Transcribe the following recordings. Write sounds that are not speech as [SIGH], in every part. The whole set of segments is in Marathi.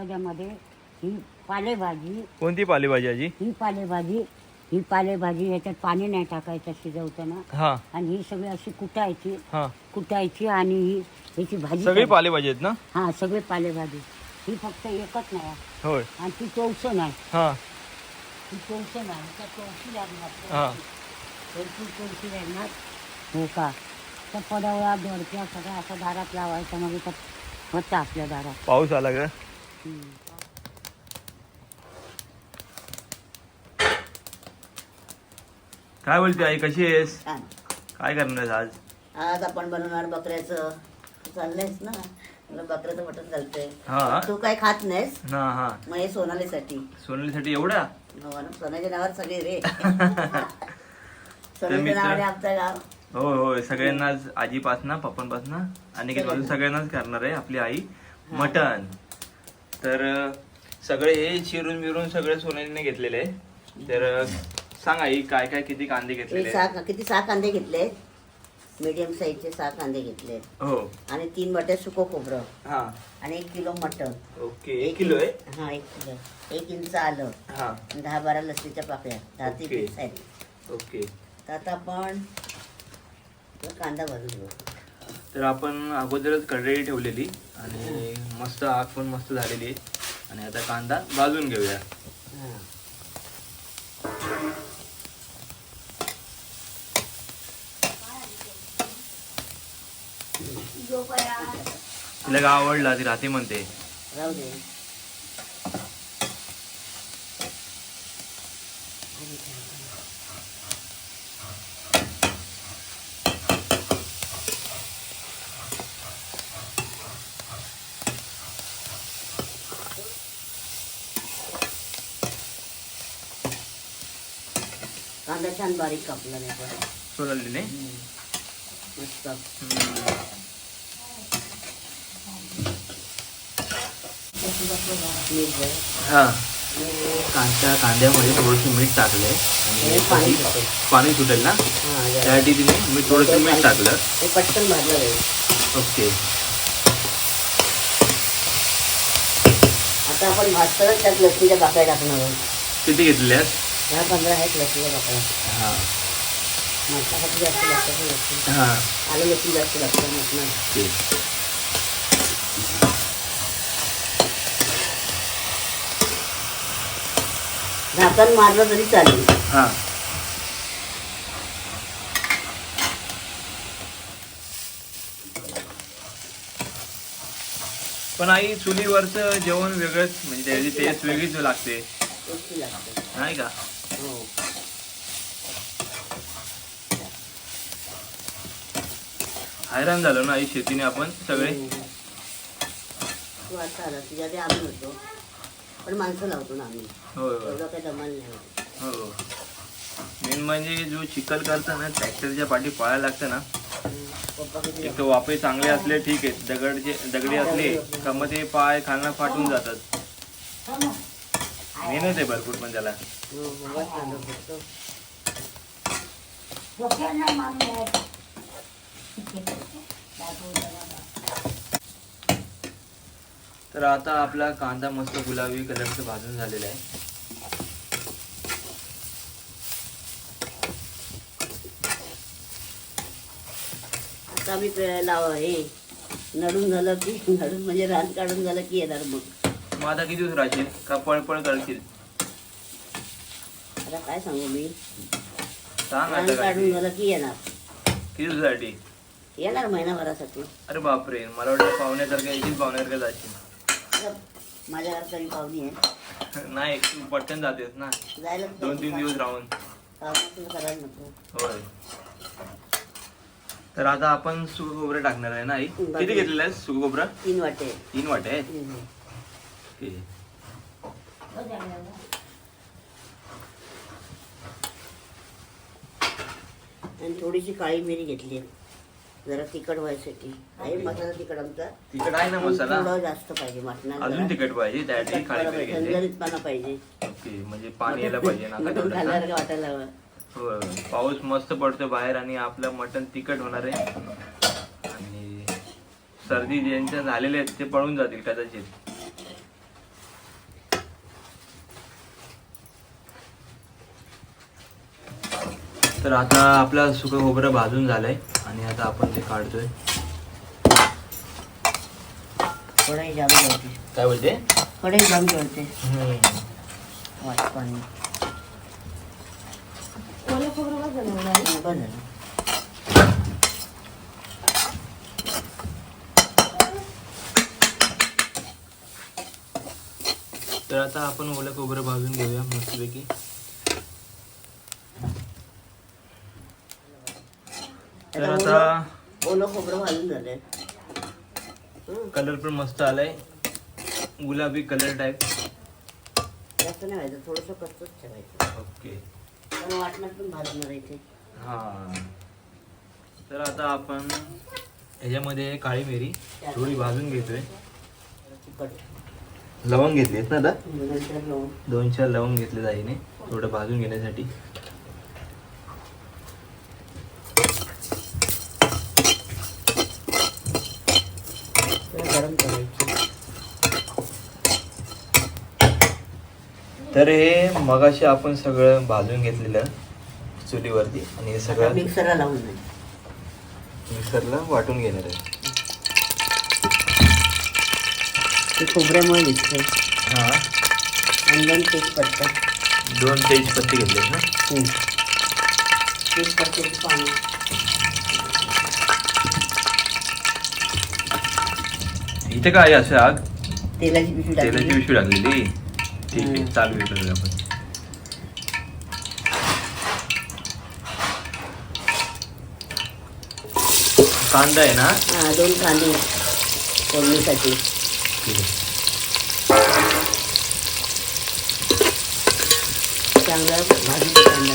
पालेभाज्यामध्ये ही पालेभाजी. कोणती पालेभाजी आजी? ही पालेभाजी ही पालेभाजी ह्याच्यात पाणी नाही टाकायचं शिजवताना. हा. आणि ही सगळी अशी कुटायची. हा. कुटायची आणि ही ह्याची भाजी सगळी करायची. पालेभाजी आहेत ना? हा सगळी पालेभाजी. ही फक्त एकच नाही. होय. आणि ती चौसं नाही. हा. ती चौसं नाही त्या चौशी लागणार. हा. भरपूर चौशी लागणार. हो का? त्या पडवळा दोडक्या सगळ्या असा दारात लावायचा मग त्या होता आपल्या दारात. पाऊस आला का. काय बोलते आई कशी आहेस? छान काय करणार आहेस आज? आज आपण बनवणार बकऱ्याचं. चाललंयस ना? मला बकऱ्याचं मटण चालतंय. हा. तू काय खात नाहीस? हा हा. मग हे सोनालीसाठी. सोनलीसाठी एवढा? हो ना, नावावर सगळे रे. [LAUGHS] नावाने आमचं गाव. होय होय. सगळ्यांनाच आजीपासनं पप्पांपासनं आणि सगळ्यांनाच करणार आहे आपली आई मटण. तर सगळे हे चिरून बिरून सगळे सोनालीने घेतलेले आहे तर सांग आई काय काय किती कांदे मी घेतलेले सहा किती सहा कांदे घेतले मीडियम साईजचे सहा कांदे घेतले हो. आणि तीन वाटे सुको खोबरं. हा. आणि एक किलो मटण. ओके एक किलो आहे? हा एक किलो. एक इंच आलं. हा. दहा बारा लसणीच्या पाकळ्या. दहा ते ओके. वीस आहेत. ओके. तर आता आपण कांदा भाजून घेऊ. तर आपण अगोदरच कढई ठेवलेली आणि मस्त आग पण मस्त झालेली आहे. आणि आता कांदा भाजून घेऊया. तिला का आवडला ती राहते म्हणते. कांदा छान बारीक कापला नाही पण. सोनालीने मस्त. मीठ बघ. हा. कांदा कांद्यामध्ये थोडंसं मीठ टाकलंय. हे आणि पाणी सुटेल. पाणी सुटेल ना. त्यासाठी तिने मी थोडंसं मीठ टाकलं. हे पटकन भाजलं ओके. आता आपण भाजतानाच त्यात लसणीच्या बाकड्या टाकणार आहोत. किती आहेत दहा पंधरा आहेत बाकड्या हा. मटणासाठी जास्त लसूण हा. आलं लसूण जास्त लागतं ओके झाकण मारलं तरी चालेल. हा. पण आई चुलीवरचं जेवण वेगळंच म्हणजे त्याची टेस्ट वेगळीच लागतं. नाही का हो हैराण झालो ना आई शेतीने आपण सगळे. तुझ्या आम्ही होतो. पण माणसं लावतो ना आम्ही. होय होय. एवढं काही दमाल नाही. होत. हो. मेन म्हणजे जो चिखल करतं ना ट्रॅक्टरच्या पाठी पळायला लागतं ना हम्म. पप्पा किती एक तर वाफे चांगले असले ठीक आहे. दगडचे दगडी असले का मग ते पाय खाणं फाटून जातात. मेहनत आहे भरपूर पण त्याला. हो, हो, बस झालं फक्त. तर आता आपला कांदा मस्त गुलाबी कलरचं भाजून झालेला आहे. आता पे- लाव हे नडून झालं की नडून म्हणजे रान काढून झालं की येणार मग. मग आता किती दिवस राहशील? का पळपळ करशील? आता काय सांगू मी? सांग रान आता काय काढून झालं की येणार. किती दिवसासाठी? येणार महिनाभरासाठी. अरे बापरे मला वाटलं पाहुण्यासारखं येशील पाहुण्यासारखं जाशील आता माझ्या घरात तरी पाहुणी आहे. नाही तू पटकन जातेस ना. जायला दोन तीन दिवस राहून. पाहुण्याचं करायला नको. होय. तर आता आपण सुक खोबरं टाकणार आहे ना आई? किती घेतलेलं आहे सुक खोबरं तीन वाटे. तीन वाटे? आहे हम्म. ओके. आणि थोडीशी काळी मिरी घेतली आहे. जरा तिखट व्हायसाठी आहे मसाला तिखट आमचा. तिकट आहे ना मसाला? जास्त पाहिजे अजून मटणात पाहिजे? त्यासाठी खाली पाहिजे. ओके म्हणजे पाणी यायला पाहिजे नाका खाल्ल्यासारखं वाटायला हवं. पाऊस मस्त पडतो बाहेर आणि आपलं मटण तिखट होणार आहे. आणि सर्दी ज्यांच्या झालेल्या आहेत ते पळून जातील कदाचित. तर आता आपलं सुकं खोबरं भाजून झालंय. आणि आता आपण ते काढतोय. कढई जाम जळते काय बोलते? कढई जाम जळते हम्म. पाणी. बरं तर आता आपण ओलं खोबरं भाजून घेऊया मस्तपैकी. तर आता ओलं खोबरं घालून झालंय. कलर पण मस्त आलाय. गुलाबी कलर टाईप जास्त नाही व्हायचं थोडंसं कच्चच ठेवायचं. ओके पण वाटणात पण भाजणार इथे. हा. तर आता आपण ह्याच्यामध्ये काळी मिरी थोडी भाजून घेतोय. लवंग घेतलीत ना आता? लावून दोन चार लवंग घेतले जाईने थोडं भाजून घेण्यासाठी त्याला गरम करायची तर हे मगाशी आपण सगळं भाजून घेतलेलं चुलीवरती आणि हे सगळं मिक्सरला लावून मिक्सरला वाटून घेणार आहे. ते खोबऱ्यामुळे दिसते हा. आणि दोन तेजपत्ता दोन तेजपत्ती घेतलेत ना? तेजपत्त्याची पाणी. इथे काय आहे असं आग? तेलाची पिशवी तेलाची टाकली पिशवी लागलेली ठीक आहे. चालू आहे करूया आपण कांदा आहे ना? हा दोन कांदे फोडणीसाठी. चांगला भाजून कांदा.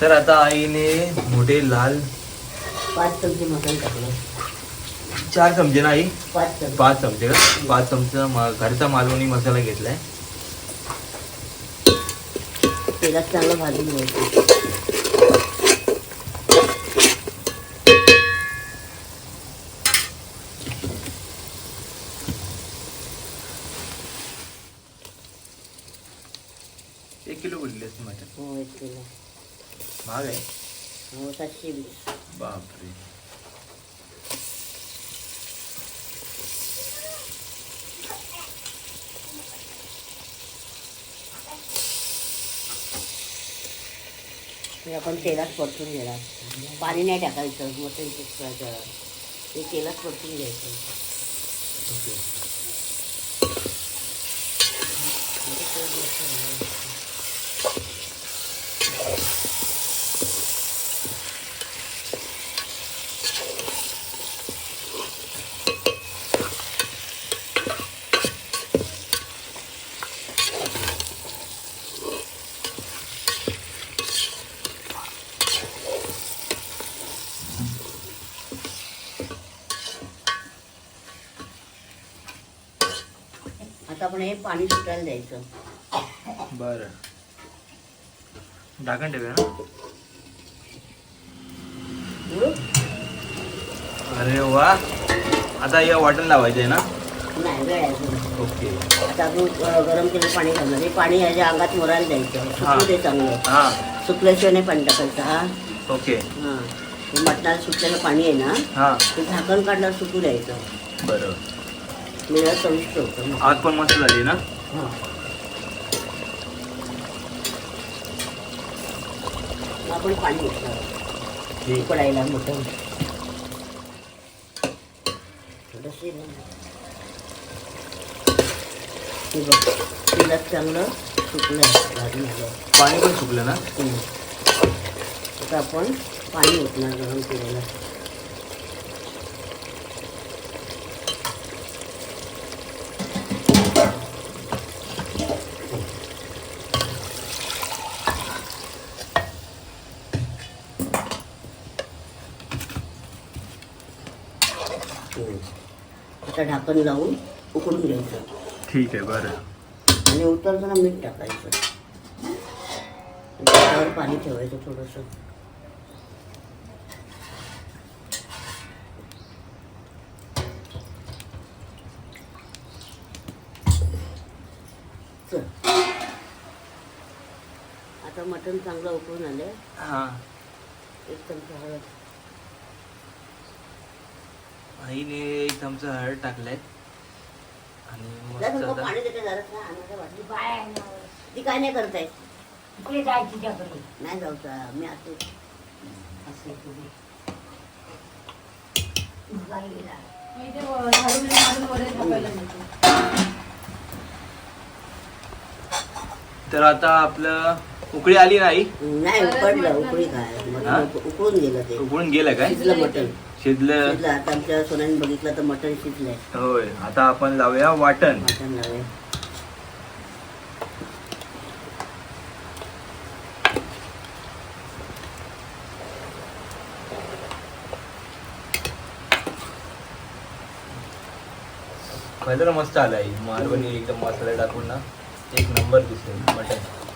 तर आता आईने मोठे लाल पाच चमचे मसाला टाकलं. चार चमचे ना आई पाच चमचे. पाच चमचे. का पाच चमचा मा- घरचा मालवणी मसाला घेतलाय. तेलात चांगलं भाजून घ्यायचं. एक किलो बोललेस मटन हो एक किलो. महाग आहे. हो सातशे वीस. बापरे. ते आपण तेलात परतून घेणार. पाणी नाही टाकायचं मटन शिजवायचं ते तेलात परतून घ्यायचं. ओके. आता आपण हे पाणी सुटायला द्यायचं. बरं. ढाकण ठेवूया ना? उडू? अरे वा. आता या वाटण लावायचं आहे ना? नाही वेळ आहे थोडं. ओके. आता आपण अ, गरम केलेलं पाणी घालणार. हे पाणी याच्या अंगात मोरायला द्यायचं. सुकू दे चांगलं. हा. सुकल्याशिवाय नाही पाणी टाकायचं हा. ओके. हां. हे मटणाला सुटलेलं पाणी आहे ना हा. ते झाकण काढल्यावर सुकू द्यायचं. बरं. म्हणजे चविष्ट होतं. मग. आग पण मस्त झाली ना? हां. मग आपण पाणी घेतलं. ठीक उकडायला मोठं. थोडंसं ना. हे बघ. तेलात चांगलं सुकलं भाजून पाणी पण सुकलं ना? हम्म. आता आपण पाणी ओतणार गरम केलेलं. आता ढाकण लावून उकडून घ्यायचं. ठीक आहे बरं. आणि उतरताना मीठ टाकायचं. त्याच्यावर पाणी ठेवायचं थोडंसं. मटण चांगलं उकळून आलं हा. एक चमचा हळद. आईने एक चमचा हळद टाकलाय. आणि जा मस्त थोडं आता पाणी देते जरा ना आणायला वाटली. बाय आहे ना. ती काय नाही करताय? इकडे तिच्याकडे नाही जाऊचा मी असे व- मारून वगैरे. तर आता आपलं उकळी आली नाही? नाही उकडलं उकळी काय हा? मटण उकळून गेलं ते. उकळून गेलं काय? शिजलं मटण. शिजलं? शिजलं. आता आमच्या सोन्याने बघितलं तर मटण शिजलंय. होय. आता आपण लावूया वाटण. मटण लावे मस्त आलाय. मालवणी एकदम मसाला टाकून ना एक नंबर दिसेल मटन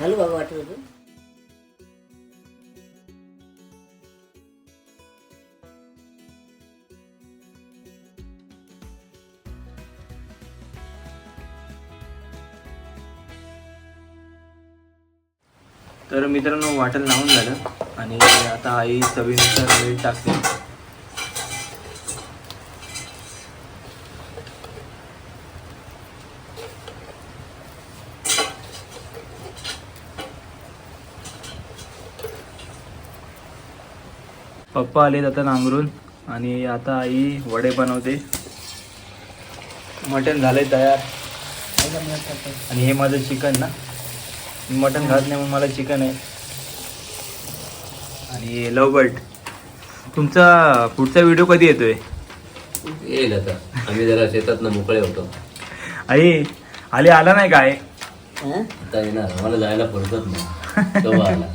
घालू बाबा वाटत होतं. तर मित्रांनो वाटण लावून झालं. आणि आता आई चवीनुसार मीठ टाकते. पप्पा आले आता नांगरून आणि आता आई वडे बनवते. मटण झालंय तयार. आणि हे माझं चिकन ना. मटण खात नाही म्हणून मला चिकन आहे. आणि लव तुमचा पुढचा व्हिडिओ कधी येतोय? येईल आता. आम्ही जरा शेतात ना मोकळे होतो. आई आले आला नाही काय? हं? आता येणार. आम्हाला जायला फुरकत नाही. आला.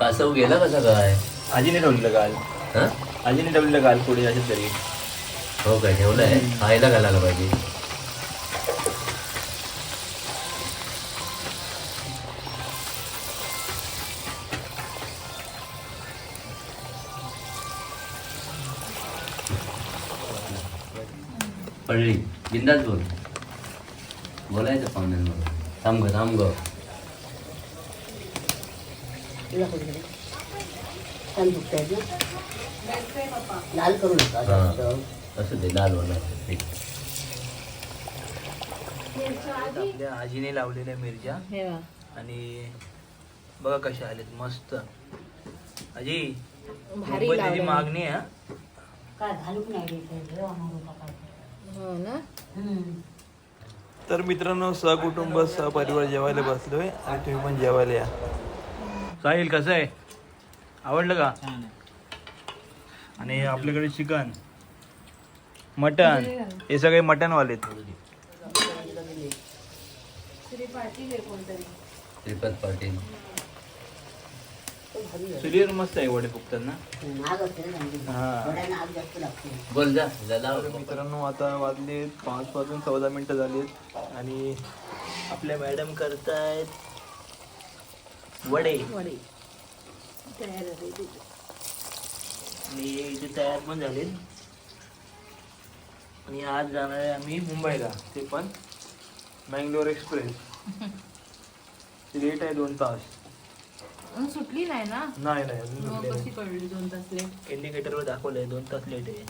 कासव गेला कसा काय? आजीने ठेवलेलं काल हा? आजीने ठेवलेलं काल पुढे असेल तरी. हो काय ठेवलंय? खायला घालायला पाहिजे? पडली. बिंदाच बोल. बोलायचं पाहुण्यांबरोबर. थांब ग थांब ग. छान ना लाल करू नका हा. असं ते लाल होणार आपल्या आजीने लावलेल्या मिरच्या हे बघ. आणि बघा कशा आलेत मस्त आजी भारी मुंबईत त्याची लावलंय. मागणी आहे हा. काय घालूक नाही हो ना. तर मित्रांनो सहकुटुंब सहपरिवार जेवायला बसलोय आणि तुम्ही पण जेवायला या साहिल कसं आहे? आवडलं का? आणि आपल्याकडे चिकन मटन हे सगळे मटनवाले श्री पाटील आहे कोणतरी श्रीपद पाटील चुलीवर मस्त आहे वडे फुकतात ना महाग असते ना चांगली. हा. वड्यांना आग जास्त लागते बोल मित्रांनो आता वाजले पाच वाजून चौदा मिनिटं झालीत आणि आपल्या मॅडम करतायत वडे. वडे. तयार. आणि इथे तयार पण झालेत आणि आज जाणार आहे आम्ही मुंबईला. ते पण मँगलोर एक्सप्रेस. [LAUGHS] लेट आहे दोन तास. सुटली नाही ना? नाही नाही अजून सुटले दोन तास लेट? इंडिकेटरवर दाखवलंय दोन तास लेट आहे.